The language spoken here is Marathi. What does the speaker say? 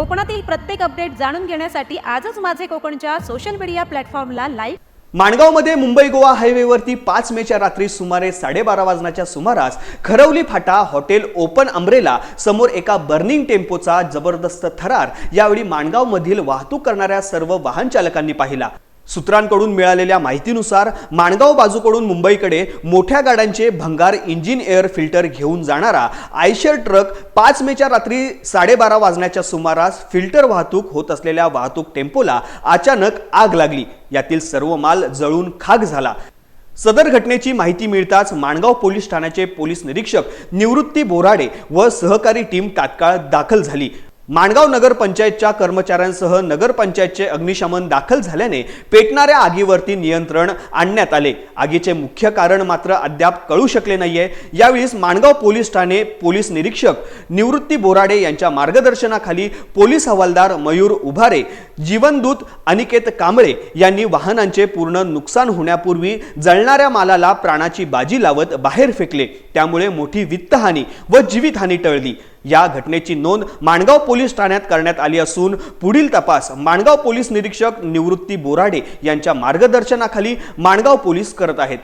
कोकणातील प्रत्येक अपडेट जाणून घेण्यासाठी आजच माझे कोकणच्या सोशल मीडिया प्लॅटफॉर्मला लाईक माणगावमध्ये मुंबई गोवा हायवेवरती पाच मेच्या रात्री सुमारे साडेबारा वाजण्याच्या सुमारास खरवली फाटा हॉटेल ओपन अम्ब्रेला समोर एका बर्निंग टेम्पोचा जबरदस्त थरार यावेळी माणगावमधील वाहतूक करणाऱ्या सर्व वाहन चालकांनी पाहिला. सूत्रांकडून मिळालेल्या माहितीनुसार माणगाव बाजूकडून मुंबईकडे मोठ्या गाड्यांचे भंगार इंजिन एअर फिल्टर घेऊन जाणारा आयशर ट्रक पाच मेच्या रात्री साडेबारा वाजण्याच्या सुमारास फिल्टर वाहतूक होत असलेल्या वाहतूक टेम्पोला अचानक आग लागली. यातील सर्व माल जळून खाक झाला. सदर घटनेची माहिती मिळताच माणगाव पोलीस ठाण्याचे पोलीस निरीक्षक निवृत्ती बोराडे व सहकारी टीम तात्काळ दाखल झाली. माणगाव नगरपंचायतच्या कर्मचाऱ्यांसह नगरपंचायतचे अग्निशमन दाखल झाल्याने पेटणाऱ्या आगीवरती नियंत्रण आणण्यात आले. आगीचे मुख्य कारण मात्र अद्याप कळू शकले नाहीये. यावेळी माणगाव पोलीस ठाणे पोलीस निरीक्षक निवृत्ती बोराडे यांच्या मार्गदर्शनाखाली पोलीस हवालदार मयूर उभारे जीवनदूत अनिकेत कांबळे यांनी वाहनांचे पूर्ण नुकसान होण्यापूर्वी जळणाऱ्या मालाला प्राणाची बाजी लावत बाहेर फेकले. त्यामुळे मोठी वित्तहानी व जीवितहानी टळली. या घटनेची नोंद माणगाव पोलीस ठाण्यात करण्यात आली असून पुढील तपास माणगाव पोलीस निरीक्षक निवृत्ती बोराडे यांच्या मार्गदर्शनाखाली माणगाव पोलीस करत आहेत.